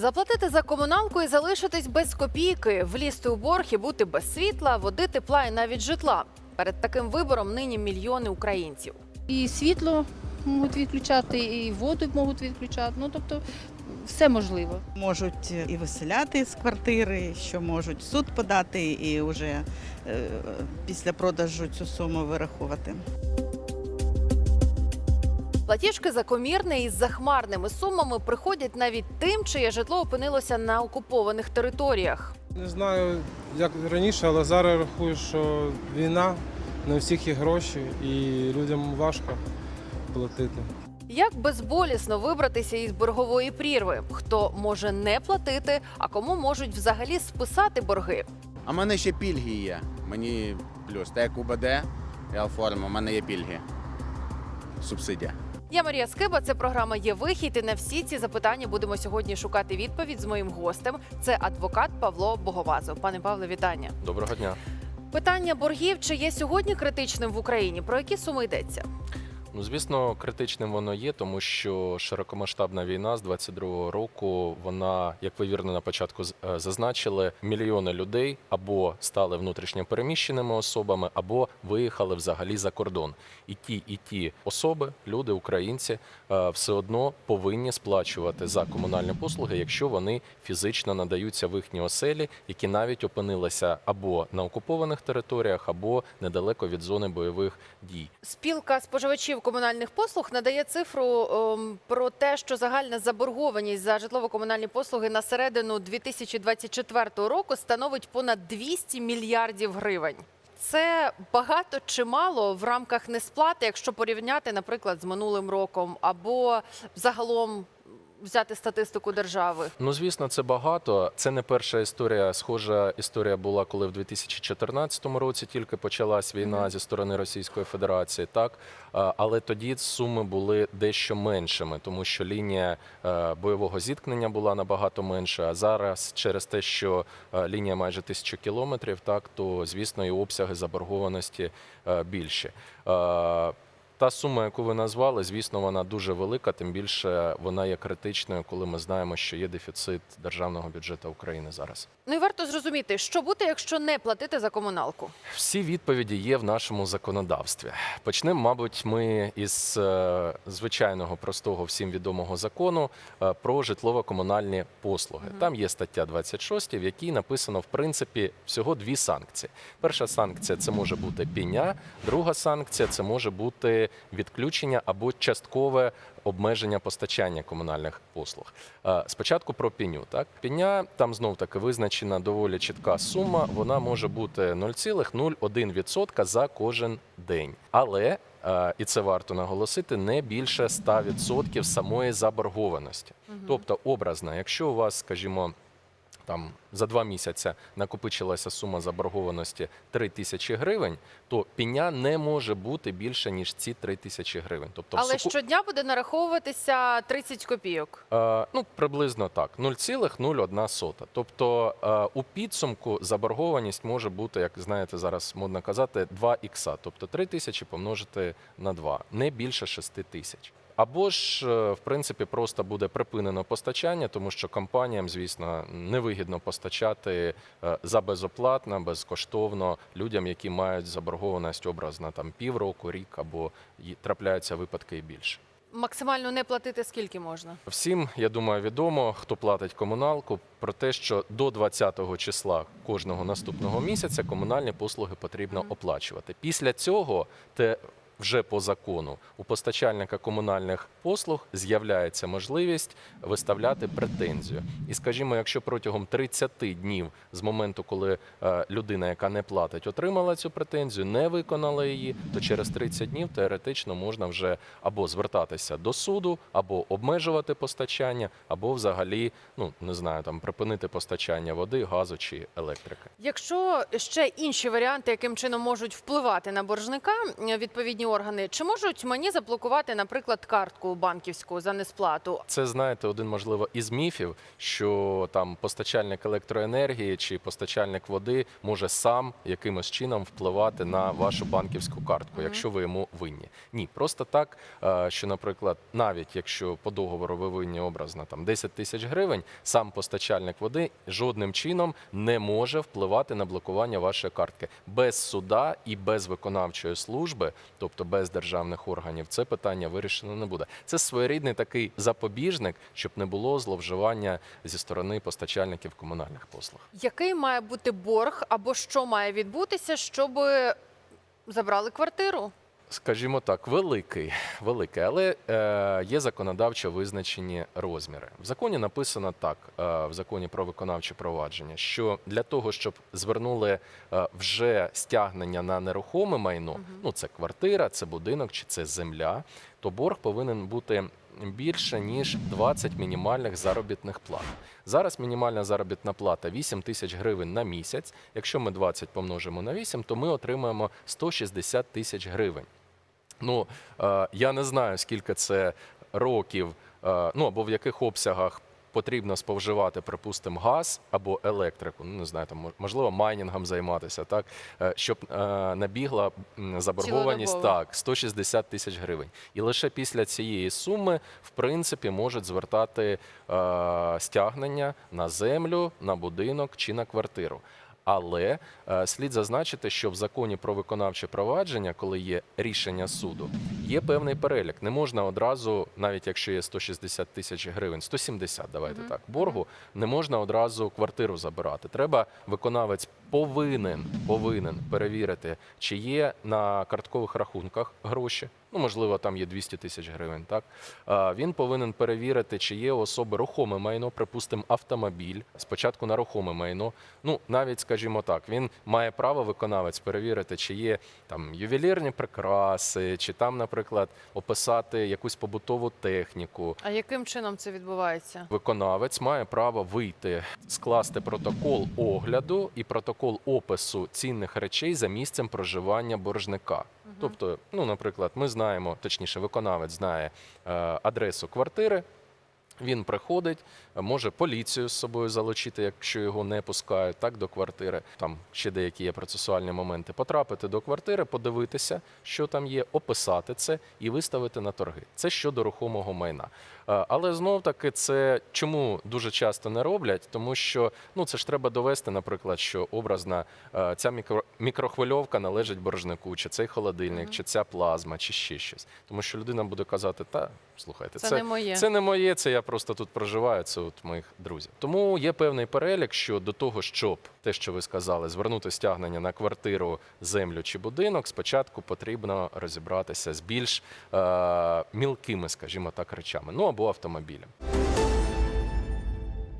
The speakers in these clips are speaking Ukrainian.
Заплатити за комуналку і залишитись без копійки, влізти у борг і бути без світла, води, тепла і навіть житла. Перед таким вибором нині мільйони українців. І світло можуть відключати, і воду можуть відключати. Ну тобто все можливо. Можуть і виселяти з квартири, що можуть в суд подати і вже е, після продажу цю суму вирахувати. Платіжки за комірне із захмарними сумами приходять навіть тим, чиє житло опинилося на окупованих територіях. Не знаю, як раніше, але зараз рахую, що війна, не у всіх є гроші, і людям важко платити. Як безболісно вибратися із боргової прірви? Хто може не платити, а кому можуть взагалі списати борги? А в мене ще пільги є. Мені плюс. Так як УБД я оформив, у мене є пільги. Субсидія. Я Марія Скиба. Це програма є вихід. І на всі ці запитання будемо сьогодні шукати відповідь з моїм гостем. Це адвокат Павло Боговазов. Пане Павле, вітання. Доброго дня. Питання боргів чи є сьогодні критичним в Україні? Про які суми йдеться? Ну, звісно, критичним воно є, тому що широкомасштабна війна з 22-го року, вона, як ви вірно на початку е, зазначили, мільйони людей або стали внутрішньо переміщеними особами, або виїхали взагалі за кордон. І ті, і ті особи, люди, українці, все одно повинні сплачувати за комунальні послуги, якщо вони фізично надаються в їхні оселі, які навіть опинилися або на окупованих територіях, або недалеко від зони бойових дій. Спілка споживачів комунальних послуг надає цифру ем, про те, що загальна заборгованість за житлово-комунальні послуги на середину 2024 року становить понад 200 мільярдів гривень. Це багато чи мало в рамках несплати, якщо порівняти, наприклад, з минулим роком, або загалом взяти статистику держави. Ну, звісно, це багато. Це не перша історія. Схожа історія була, коли в 2014 році тільки почалась війна зі сторони Російської Федерації. Так, але тоді суми були дещо меншими, тому що лінія е, бойового зіткнення була набагато менша. А зараз, через те, що е, лінія майже тисячу кілометрів, так то звісно і обсяги заборгованості е, більші. Та сума, яку ви назвали, звісно, вона дуже велика, тим більше вона є критичною, коли ми знаємо, що є дефіцит державного бюджету України зараз. Ну і варто зрозуміти, що буде, якщо не платити за комуналку. Всі відповіді є в нашому законодавстві. Почнемо, мабуть, ми із е, звичайного простого всім відомого закону е, про житлово-комунальні послуги. Там є стаття 26, в якій написано в принципі всього дві санкції. Перша санкція це може бути піня, друга санкція це може бути відключення або часткове обмеження постачання комунальних послуг. Е, Спочатку про піню. Так, піня там знов таки визначена доволі чітка сума. Вона може бути 0,01% за кожен день. Але е, і це варто наголосити, не більше 100% самої заборгованості. Тобто, образно, якщо у вас, скажімо, там за два місяці накопичилася сума заборгованості 3 тисячі гривень, то пеня не може бути більше ніж ці 3 тисячі гривень. Тобто, Але суку- щодня буде нараховуватися 30 копійок. Е, ну, приблизно так, 0,01. Тобто е, у підсумку заборгованість може бути, як знаєте, зараз модно казати, 2 ікса, тобто 3 тисячі помножити на 2, не більше 6 тисяч. Або ж, е, в принципі, просто буде припинено постачання, тому що компаніям, звісно, невигідно постачати е, за безоплатно, безкоштовно людям, які мають заборгованість образно там півроку, рік або трапляються випадки і більше. Максимально не платити скільки можна. Всім, я думаю, відомо, хто платить комуналку, про те, що до 20 числа кожного наступного місяця комунальні послуги потрібно оплачувати. Після цього те. Вже по закону у постачальника комунальних послуг з'являється можливість виставляти претензію. І скажімо, якщо протягом 30 днів з моменту, коли е, людина, яка не платить, отримала цю претензію, не виконала її, то через 30 днів теоретично можна вже або звертатися до суду, або обмежувати постачання, або взагалі, ну не знаю, там припинити постачання води, газу чи електрики. Якщо ще інші варіанти, яким чином можуть впливати на боржника, відповідні органи чи можуть мені заблокувати, наприклад, картку банківську за несплату? Це знаєте, один можливо із міфів, що там постачальник електроенергії чи постачальник води може сам якимось чином впливати на вашу банківську картку, Мгм. якщо ви йому винні. Ні, просто так, е, що, наприклад, навіть якщо по договору ви винні образно там 10 тисяч гривень, сам постачальник води жодним чином не може впливати на блокування вашої картки без суда і без виконавчої служби, тобто без державних органів, це питання вирішено не буде. Це своєрідний такий запобіжник, щоб не було зловживання зі сторони постачальників комунальних послуг. Який має бути борг або що має відбутися, щоб забрали квартиру? Скажімо так, великий, великий, але е, є законодавчо визначені розміри. В законі написано так: е, в законі про виконавче провадження, що для того, щоб звернули е, вже стягнення на нерухоме майно, ну це квартира, це будинок чи це земля, то борг повинен бути більше ніж 20 мінімальних заробітних плат. Зараз мінімальна заробітна плата 8 тисяч гривень на місяць. Якщо ми 20 помножимо на 8, то ми отримаємо 160 тисяч гривень. Ну е, я не знаю, скільки це років, е, ну або в яких обсягах потрібно споживати, припустимо, газ або електрику. Ну не знаю, там можливо майнінгом займатися, так е, щоб е, набігла заборгованість так 160 тисяч гривень. І лише після цієї суми, в принципі, можуть звертати е, стягнення на землю, на будинок чи на квартиру. Але е, слід зазначити, що в законі про виконавче провадження, коли є рішення суду, є певний перелік. Не можна одразу, навіть якщо є 160 тисяч гривень, 170, давайте Мгм. так, боргу, не можна одразу квартиру забирати. Треба виконавець повинен, повинен перевірити, чи є на карткових рахунках гроші. Ну, можливо, там є 200 тисяч гривень. Так він повинен перевірити, чи є у особи рухоме майно, припустимо, автомобіль. Спочатку на рухоме майно. Ну, навіть скажімо так, він має право виконавець перевірити, чи є там ювелірні прикраси, чи там, наприклад, описати якусь побутову техніку. А яким чином це відбувається? Виконавець має право вийти, скласти протокол огляду і протокол опису цінних речей за місцем проживання боржника. Тобто, ну, наприклад, ми знаємо, точніше, виконавець знає е, адресу квартири. Він приходить, може поліцію з собою залучити, якщо його не пускають, так до квартири. Там ще деякі є процесуальні моменти. Потрапити до квартири, подивитися, що там є, описати це і виставити на торги. Це щодо рухомого майна. Е, Але знов таки, це чому дуже часто не роблять, тому що ну це ж треба довести, наприклад, що образна е, ця мікро, мікрохвильовка належить боржнику, чи цей холодильник, Мгм. чи ця плазма, чи ще щось. Тому що людина буде казати, та слухайте, Це, це, не моє. це не моє, це я просто тут проживаю, це от моїх друзів. Тому є певний перелік, що до того, щоб те, що ви сказали, звернути стягнення на квартиру, землю чи будинок, спочатку потрібно розібратися з більш е, мілкими, скажімо так, речами, ну або автомобілем.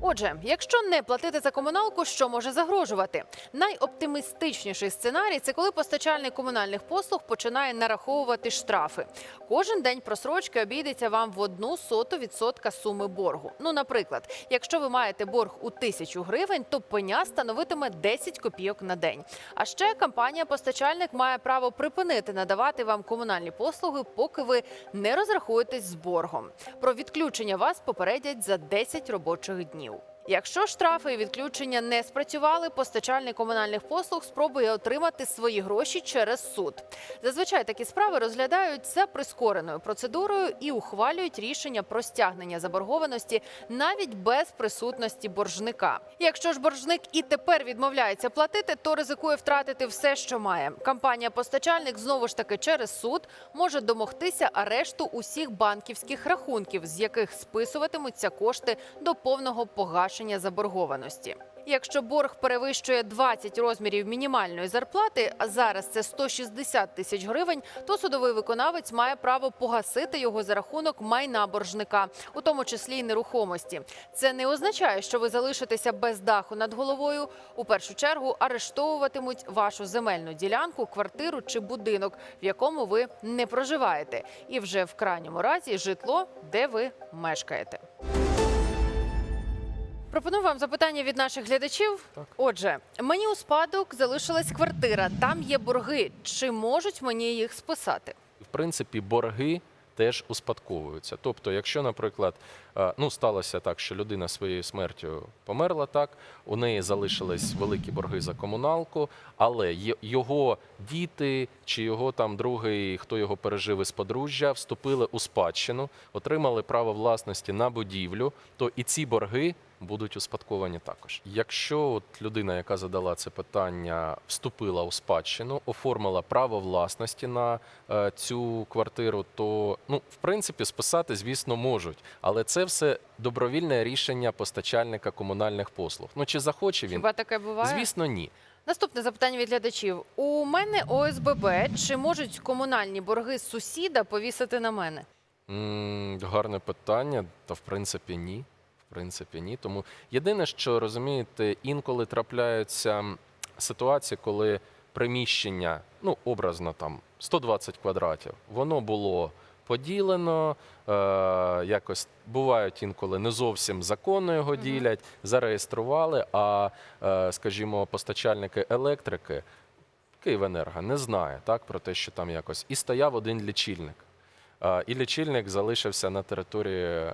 Отже, якщо не платити за комуналку, що може загрожувати? Найоптимістичніший сценарій це коли постачальник комунальних послуг починає нараховувати штрафи. Кожен день просрочки обійдеться вам в одну соту відсотка суми боргу. Ну, наприклад, якщо ви маєте борг у тисячу гривень, то пеня становитиме 10 копійок на день. А ще компанія-постачальник має право припинити надавати вам комунальні послуги, поки ви не розрахуєтесь з боргом. Про відключення вас попередять за 10 робочих днів. Якщо штрафи і відключення не спрацювали, постачальник комунальних послуг спробує отримати свої гроші через суд. Зазвичай такі справи розглядають за прискореною процедурою і ухвалюють рішення про стягнення заборгованості навіть без присутності боржника. Якщо ж боржник і тепер відмовляється платити, то ризикує втратити все, що має. Компанія-постачальник знову ж таки через суд може домогтися арешту усіх банківських рахунків, з яких списуватимуться кошти до повного погашення заборгованості. Якщо борг перевищує 20 розмірів мінімальної зарплати, а зараз це 160 тисяч гривень, то судовий виконавець має право погасити його за рахунок майна боржника, у тому числі й нерухомості. Це не означає, що ви залишитеся без даху над головою. У першу чергу арештовуватимуть вашу земельну ділянку, квартиру чи будинок, в якому ви не проживаєте, і вже в крайньому разі житло, де ви мешкаєте. Пропоную вам запитання від наших глядачів. Так. Отже, мені у спадок залишилась квартира, там є борги. Чи можуть мені їх списати? В принципі, борги теж успадковуються. Тобто, якщо, наприклад, е, ну сталося так, що людина своєю смертю померла, так у неї залишились великі борги за комуналку, але його діти чи його там другий, хто його пережив із подружжя, вступили у спадщину, отримали право власності на будівлю, то і ці борги будуть успадковані також. Якщо от людина, яка задала це питання, вступила у спадщину, оформила право власності на е, цю квартиру, то ну в принципі списати, звісно, можуть, але це все добровільне рішення постачальника комунальних послуг. Ну чи захоче він? Хіба таке буває? Звісно, ні. Наступне запитання від глядачів. У мене ОСББ. Чи можуть комунальні борги сусіда повісити на мене? Гарне питання, та в принципі ні. В принципі, ні. Тому єдине, що розумієте, інколи трапляються ситуації, коли приміщення, ну образно там 120 квадратів, воно було поділено. Е, якось бувають інколи не зовсім законно його ділять, зареєстрували. А е, скажімо, постачальники електрики Київенерго не знає так про те, що там якось і стояв один лічильник. І лічильник залишився на території е,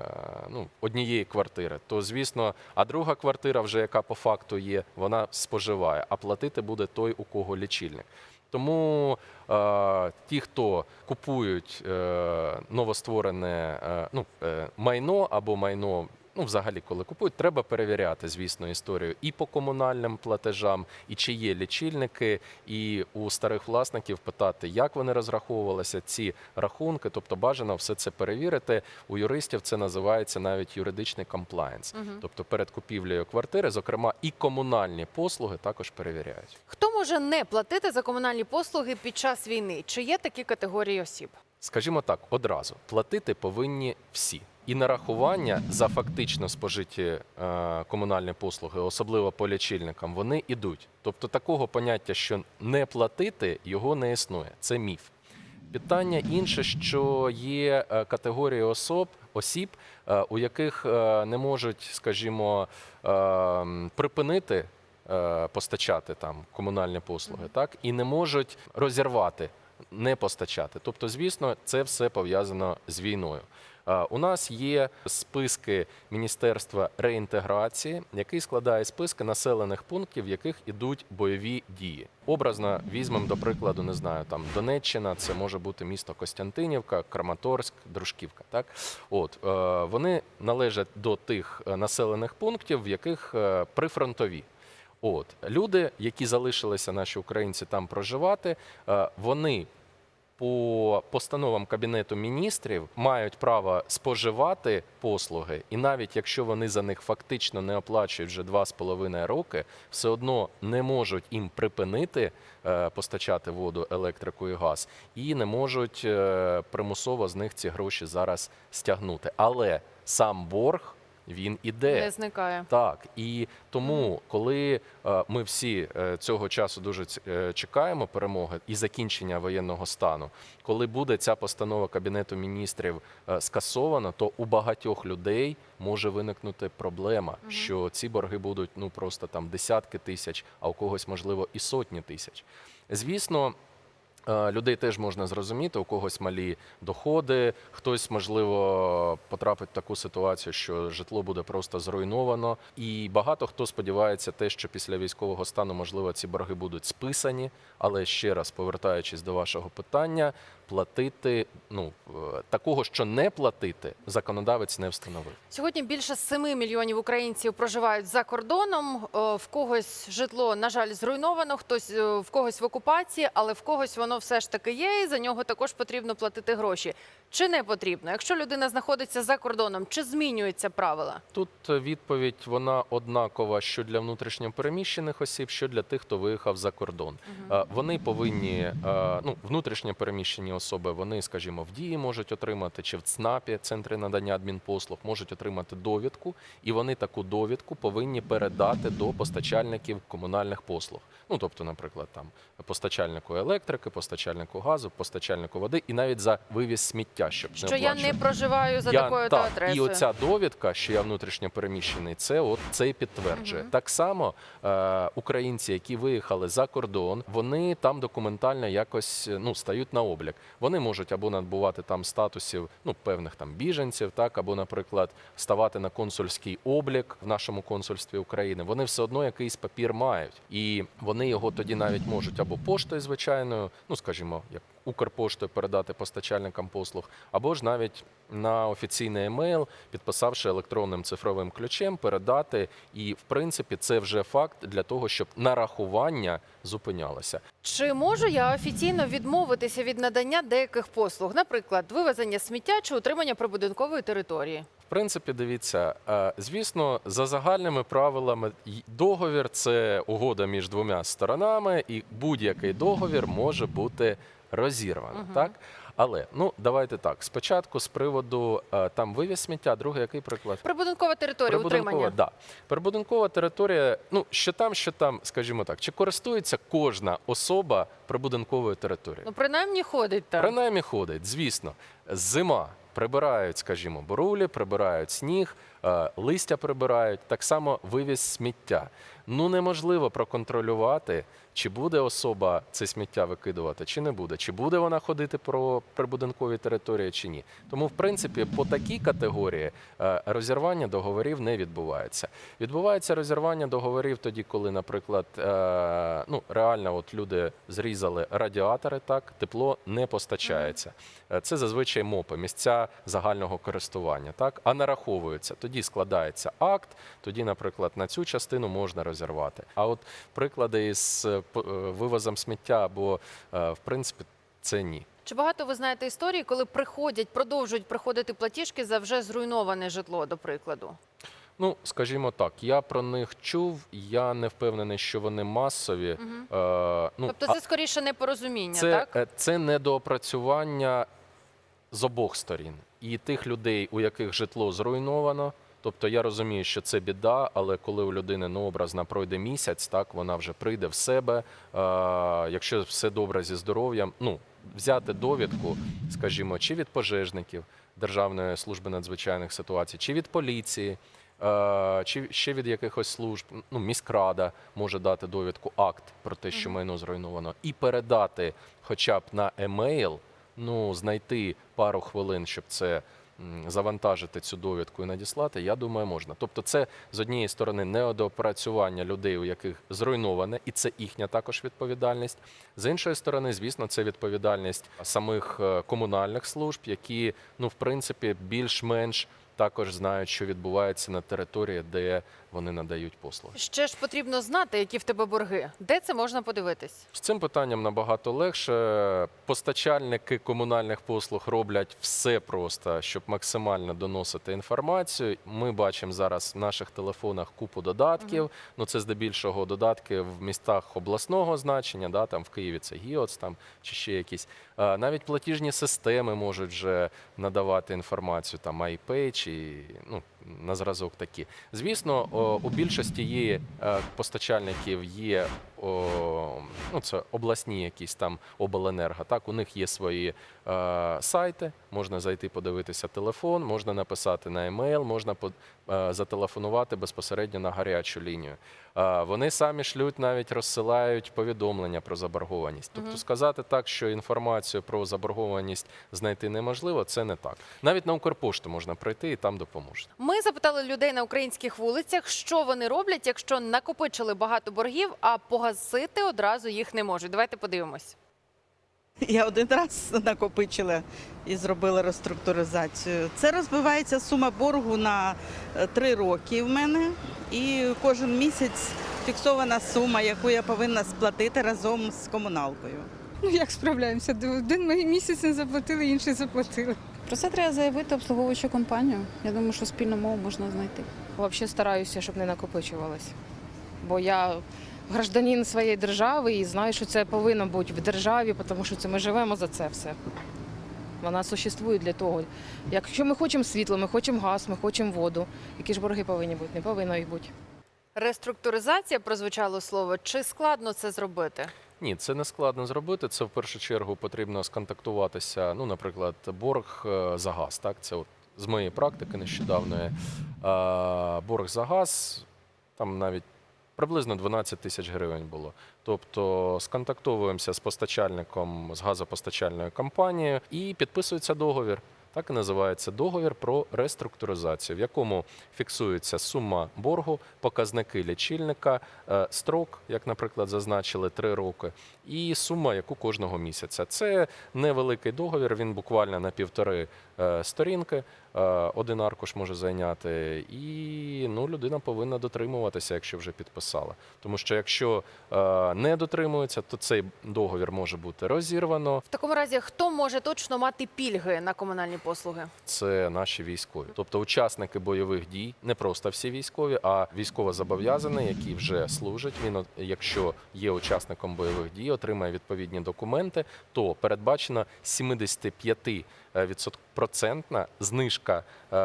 ну, однієї квартири. То, звісно, а друга квартира, вже яка по факту є, вона споживає, а платити буде той, у кого лічильник. Тому е, ті, хто купують е, новостворене е, ну, е, майно або майно. Ну, взагалі, коли купують, треба перевіряти, звісно, історію і по комунальним платежам, і чи є лічильники, і у старих власників питати, як вони розраховувалися ці рахунки. Тобто бажано все це перевірити. У юристів це називається навіть юридичний комплаєнс. Мгм. Тобто перед купівлею квартири, зокрема, і комунальні послуги також перевіряють. Хто може не платити за комунальні послуги під час війни? Чи є такі категорії осіб? Скажімо так, одразу платити повинні всі. І нарахування за фактично спожиті е, комунальні послуги, особливо по лічильникам, вони ідуть. Тобто такого поняття, що не платити, його не існує. Це міф. Питання інше, що є е, категорії особ, осіб, е, у яких е, не можуть, скажімо, е, припинити е, постачати там комунальні послуги, так і не можуть розірвати, не постачати. Тобто, звісно, це все пов'язано з війною. У нас є списки Міністерства реінтеграції, який складає списки населених пунктів, в яких ідуть бойові дії. Образно візьмемо до прикладу, не знаю, там Донеччина, це може бути місто Костянтинівка, Краматорськ, Дружківка. Так, от е, вони належать до тих е, населених пунктів, в яких е, прифронтові. От люди, які залишилися, наші українці там проживати, е, вони по постановам Кабінету міністрів мають право споживати послуги, і навіть якщо вони за них фактично не оплачують вже два з половиною роки, все одно не можуть їм припинити е, постачати воду, електрику і газ, і не можуть е, примусово з них ці гроші зараз стягнути. Але сам борг він іде. Не зникає. Так, і тому, коли е, ми всі е, цього часу дуже е, чекаємо перемоги і закінчення воєнного стану, коли буде ця постанова Кабінету міністрів скасована, то у багатьох людей може виникнути проблема, Мгм. що ці борги будуть ну просто там десятки тисяч, а у когось можливо і сотні тисяч. Звісно. Е, Людей теж можна зрозуміти, у когось малі доходи, хтось, можливо, потрапить в таку ситуацію, що житло буде просто зруйновано. І багато хто сподівається, те, що після військового стану, можливо, ці борги будуть списані. Але ще раз повертаючись до вашого питання, платити ну е, такого, що не платити, законодавець не встановив. Сьогодні більше 7 мільйонів українців проживають за кордоном. Е, В когось житло, на жаль, зруйновано, хтось в когось в окупації, але в когось воно все ж таки є, і за нього також потрібно платити гроші. Чи не потрібно? Якщо людина знаходиться за кордоном, чи змінюються правила? Тут е, відповідь вона однакова, що для внутрішньопереміщених осіб, що для тих, хто виїхав за кордон. Е, Вони повинні е, ну внутрішньо переміщені особи. Вони, скажімо, в дії можуть отримати чи в ЦНАПі, центри надання адмінпослуг, можуть отримати довідку, і вони таку довідку повинні передати до постачальників комунальних послуг. Ну тобто, наприклад, там постачальнику електрики, постачальнику газу, постачальнику води і навіть за вивіз сміття, щоб не Що я не проживаю за Я- такою так, то адресою. І оця довідка, що я внутрішньо переміщений, це от це і підтверджує. Мгм. Так само е, українці, які виїхали за кордон, вони там документально якось ну стають на облік. Вони можуть або набувати там статусів ну певних там біженців, так або, наприклад, ставати на консульський облік в нашому консульстві України. Вони все одно якийсь папір мають, і вони його тоді навіть можуть або поштою звичайною, ну скажімо, як Укрпоштою передати постачальникам послуг, або ж навіть на офіційний емейл, підписавши електронним цифровим ключем, передати. І в принципі це вже факт для того, щоб нарахування зупинялося. Чи можу я офіційно відмовитися від надання деяких послуг, наприклад, вивезення сміття чи утримання прибудинкової території? В принципі, дивіться, е, звісно, за загальними правилами договір це угода між двома сторонами, і будь-який договір може бути розірвано. Мгм. Так, але ну давайте так. Спочатку з приводу е, там вивіз сміття, другий який приклад? Прибудинкова територія, утримання. да. Прибудинкова територія, ну що там, що там, скажімо так, чи користується кожна особа прибудинковою територією? Ну, принаймні ходить там. Принаймні ходить, звісно. Зима прибирають, скажімо, борулі, прибирають сніг, е, листя прибирають, так само вивіз сміття. Ну неможливо проконтролювати, чи буде особа це сміття викидувати, чи не буде, чи буде вона ходити про прибудинкові території, чи ні. Тому, в принципі, по такій категорії е, розірвання договорів не відбувається. Відбувається розірвання договорів тоді, коли, наприклад, е, ну реально, от люди зрізали радіатори, так тепло не постачається. Е, Це зазвичай МОПи, місця загального користування, так а нараховуються. Тоді складається акт. Тоді, наприклад, на цю частину можна розірвати. А от приклади із е, е, вивозом сміття або е, в принципі це ні. Чи багато ви знаєте історії, коли приходять, продовжують приходити платіжки за вже зруйноване житло, до прикладу? Ну, скажімо так, я про них чув. Я не впевнений, що вони масові. Мгм. Е, ну, Тобто це скоріше непорозуміння, це, так? це недоопрацювання з обох сторін. І тих людей, у яких житло зруйновано. Тобто я розумію, що це біда, але коли у людини ну, образно пройде місяць, так вона вже прийде в себе. Е, якщо все добре зі здоров'ям, ну взяти довідку, скажімо, чи від пожежників Державної служби надзвичайних ситуацій, чи від поліції. е, Чи ще від якихось служб, ну міськрада може дати довідку, акт про те, що майно зруйновано, і передати хоча б на емейл, ну знайти пару хвилин, щоб це завантажити цю довідку і надіслати, я думаю, можна. Тобто, це з однієї сторони недоопрацювання людей, у яких зруйноване, і це їхня також відповідальність. З іншої сторони, звісно, це відповідальність самих е, комунальних служб, які, ну, в принципі, більш-менш також знають, що відбувається на території, де вони надають послуги. Ще ж потрібно знати, які в тебе борги. Де це можна подивитись? З цим питанням набагато легше. Постачальники комунальних послуг роблять все просто, щоб максимально доносити інформацію. Ми бачимо зараз в наших телефонах купу додатків. Ну це здебільшого додатки в містах обласного значення. Да, там в Києві це ГІОЦ, там чи ще якісь. Навіть платіжні системи можуть вже надавати інформацію, там iPay чи ну на зразок такі. Звісно, о, у більшості є е, постачальників є о, ну, це обласні якісь там обленерго. Так, у них є свої сайти, можна зайти подивитися телефон, можна написати на емейл, можна е, зателефонувати безпосередньо на гарячу лінію. Е, вони самі шлють, навіть розсилають повідомлення про заборгованість. Тобто сказати так, що інформацію про заборгованість знайти неможливо, це не так. Навіть на Укрпошту можна прийти і там допоможуть. Ми запитали людей на українських вулицях, що вони роблять, якщо накопичили багато боргів, а погасити одразу їх не можуть. Давайте подивимось. Я один раз накопичила і зробила реструктуризацію. Це розбивається сума боргу на е, три роки в мене, і кожен місяць фіксована сума, яку я повинна сплатити разом з комуналкою. Ну як справляємося? Один ми- місяць не заплатили, інший заплатили. Про це треба заявити обслуговуючу компанію. Я думаю, що спільну мову можна знайти. Взагалі стараюся, щоб не накопичувалось. Бо я гражданин своєї держави і знаю, що це повинно бути в державі, тому що це ми живемо за це все. Вона существує для того. Якщо ми хочемо світло, ми хочемо газ, ми хочемо воду. Які ж борги повинні бути? Не повинно їх бути. Реструктуризація прозвучало слово. Чи складно це зробити? Ні, це не складно зробити. Це в першу чергу потрібно сконтактуватися. Ну, наприклад, борг е, за газ. Так, це от з моєї практики нещодавної. Е, Борг за газ там навіть приблизно 12 тисяч гривень було. Тобто сконтактовуємося з постачальником, з газопостачальною компанією і підписується договір. Так і називається договір про реструктуризацію, в якому фіксується сума боргу, показники лічильника, е, строк, як, наприклад, зазначили 3 роки, і сума, яку кожного місяця. Це невеликий договір, він буквально на півтори сторінки. е, Один аркуш може зайняти, і ну, людина повинна дотримуватися, якщо вже підписала. Тому що якщо е, не дотримується, то цей договір може бути розірвано. В такому разі, хто може точно мати пільги на комунальні послуги? це наші військові. Тобто учасники бойових дій, не просто всі військові, а військовозобов'язаний, який вже служить. Він, якщо є учасником бойових дій, отримає відповідні документи, то передбачена 75 процентна знижка е,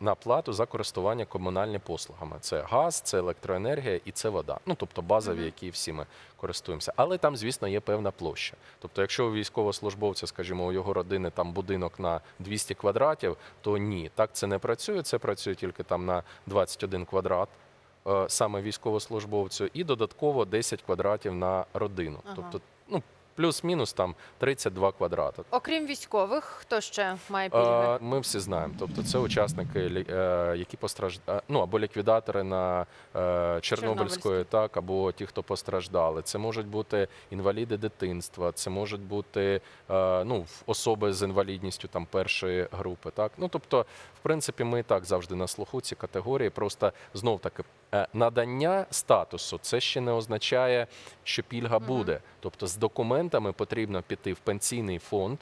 на плату за користування комунальними послугами. Це газ, це електроенергія і це вода. Ну тобто базові, які всі ми користуємося. Але там, звісно, є певна площа. Тобто, якщо у військовослужбовця, скажімо, у його родини там будинок на 200 квадратів, то ні, так це не працює. Це працює тільки там на 21 квадрат. е, Саме військовослужбовцю, і додатково 10 квадратів на родину. Ага. Тобто, плюс-мінус там 32 квадрати. Окрім військових, хто ще має пільги? Ми всі знаємо. Тобто, це учасники, е, які постраждали, ну або ліквідатори на е, Чорнобильської, так, або ті, хто постраждали. Це можуть бути інваліди дитинства, це можуть бути е, ну, особи з інвалідністю там першої групи. Так, ну тобто, в принципі, ми і так завжди на слуху ці категорії. Просто знов таки надання статусу це ще не означає, що пільга буде. Тобто, з документами потрібно піти в пенсійний фонд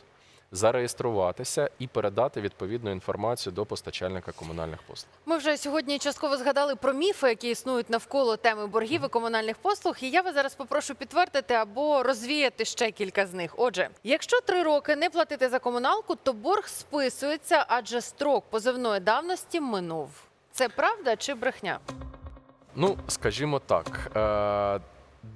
зареєструватися і передати відповідну інформацію до постачальника комунальних послуг. Ми вже сьогодні частково згадали про міфи, які існують навколо теми боргів і комунальних послуг. І я вас зараз попрошу підтвердити або розвіяти ще кілька з них. Отже, якщо три роки не платити за комуналку, то борг списується, адже строк позовної давності минув. Це правда чи брехня? Ну, скажімо так. Е-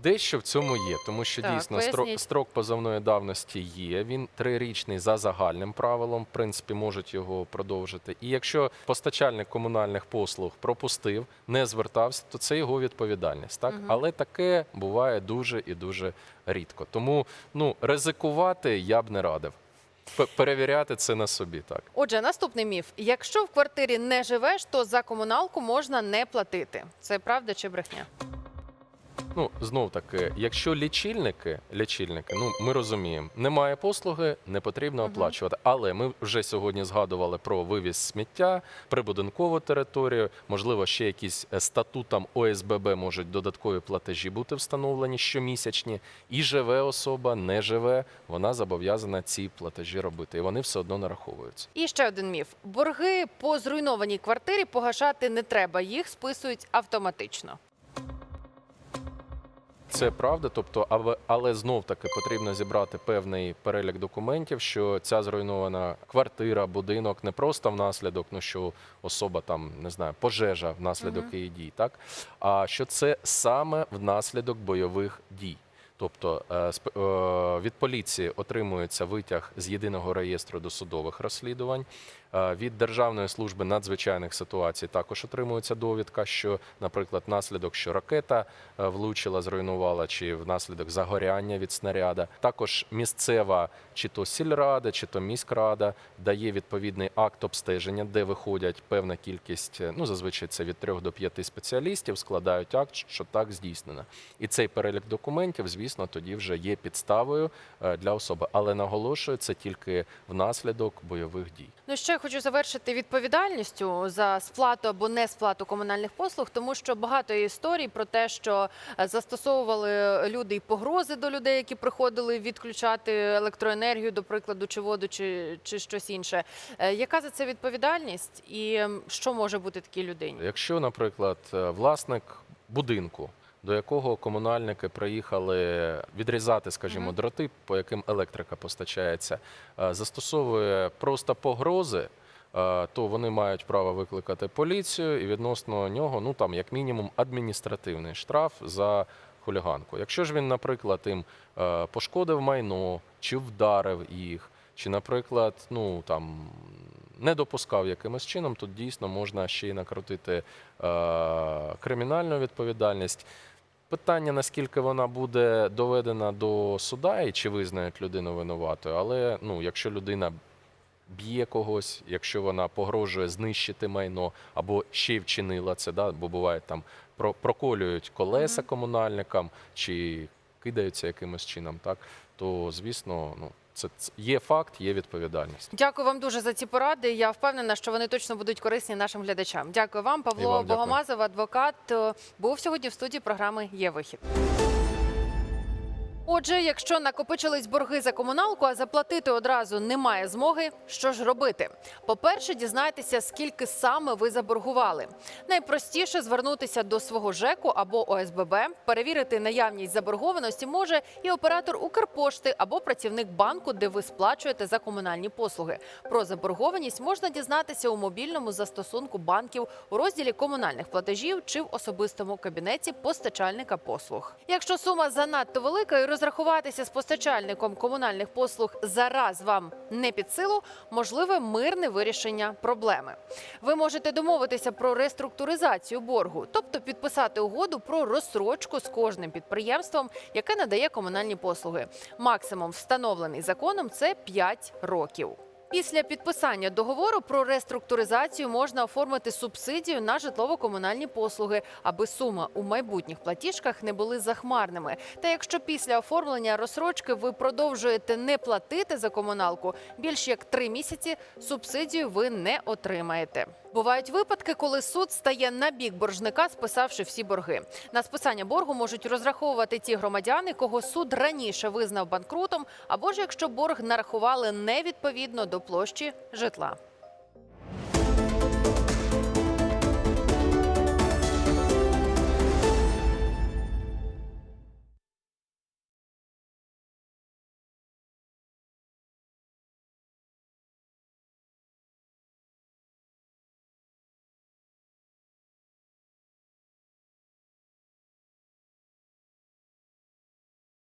Дещо в цьому є, тому що Так, дійсно строк, поясніть. строк позовної давності є. Він трирічний за загальним правилом, в принципі, можуть його продовжити. І якщо постачальник комунальних послуг пропустив, не звертався, то це його відповідальність. Так, але таке буває дуже і дуже рідко. Тому ну ризикувати я б не радив. Перевіряти це на собі, так. Отже, наступний міф: якщо в квартирі не живеш, то за комуналку можна не платити. Це правда чи брехня? Ну, знов таки, якщо лічильники, лічильники, ну ми розуміємо, немає послуги, не потрібно оплачувати. Але ми вже сьогодні згадували про вивіз сміття, прибудинкову територію, можливо, ще якісь е, статутом ОСББ можуть додаткові платежі бути встановлені щомісячні. І живе особа, не живе, вона зобов'язана ці платежі робити, і вони все одно нараховуються. І ще один міф: борги по зруйнованій квартирі погашати не треба, їх списують автоматично. Це правда, тобто, але, але знов таки потрібно зібрати певний перелік документів, що ця зруйнована квартира, будинок не просто внаслідок, ну що особа там не знаю, пожежа внаслідок її дій, так а що це саме внаслідок бойових дій. Тобто е, е, від поліції отримується витяг з єдиного реєстру досудових розслідувань. Е, Від Державної служби надзвичайних ситуацій також отримується довідка, що, наприклад, внаслідок, що ракета е, влучила, зруйнувала, чи внаслідок загоряння від снаряда. Також місцева, чи то сільрада, чи то міськрада дає відповідний акт обстеження, де виходять певна кількість, е, ну зазвичай це від трьох до п'яти спеціалістів, складають акт, що так здійснено. І цей перелік документів, звісно, тоді вже є підставою для особи. Але наголошую, це тільки внаслідок бойових дій. Ну ще хочу завершити відповідальністю за сплату або не сплату комунальних послуг, тому що багато історій про те, що е, застосовували люди і погрози до людей, які приходили відключати електроенергію, до прикладу, чи воду, чи, чи щось інше. Е, Яка за це відповідальність, і що може бути такій людині? Якщо, наприклад, е, власник будинку, до якого комунальники приїхали відрізати, скажімо, дроти, по яким електрика постачається, е, застосовує просто погрози. е, То вони мають право викликати поліцію і відносно нього, ну там як мінімум адміністративний штраф за хуліганку. Якщо ж він, наприклад, їм е, пошкодив майно чи вдарив їх, чи, наприклад, ну там не допускав якимось чином, то дійсно можна ще й накрутити кримінальну відповідальність. Питання, наскільки вона буде доведена до суда і чи визнають людину винуватою, але ну, якщо людина б'є когось, якщо вона погрожує знищити майно або ще вчинила це, да, бо буває там про- проколюють колеса комунальникам чи кидаються якимось чином, так то звісно, ну це, є факт, є відповідальність. Дякую вам дуже за ці поради. Я впевнена, що вони точно будуть корисні нашим глядачам. Дякую вам, Павло вам дякую. Богомазов, адвокат, е, був сьогодні в студії програми Є вихід. Отже, якщо накопичились борги за комуналку, а заплатити одразу немає змоги, що ж робити? По-перше, дізнайтеся, скільки саме ви заборгували. Найпростіше звернутися до свого ЖЕКу або ОСББ, перевірити наявність заборгованості може і оператор Укрпошти або працівник банку, де ви сплачуєте за комунальні послуги. Про заборгованість можна дізнатися у мобільному застосунку банків у розділі комунальних платежів чи в особистому кабінеті постачальника послуг. Якщо сума занадто велика і розрахуватися з постачальником комунальних послуг зараз вам не під силу, можливе мирне вирішення проблеми. Ви можете домовитися про реструктуризацію боргу, тобто підписати угоду про розсрочку з кожним підприємством, яке надає комунальні послуги. Максимум встановлений законом це 5 років. Після підписання договору про реструктуризацію можна оформити субсидію на житлово-комунальні послуги, аби сума у майбутніх платіжках не були захмарними. Та якщо після оформлення розсрочки ви продовжуєте не платити за комуналку більш як три місяці, субсидію ви не отримаєте. Бувають випадки, коли суд стає на бік боржника, списавши всі борги. На списання боргу можуть розраховувати ті громадяни, кого суд раніше визнав банкрутом, або ж якщо борг нарахували невідповідно до площі житла.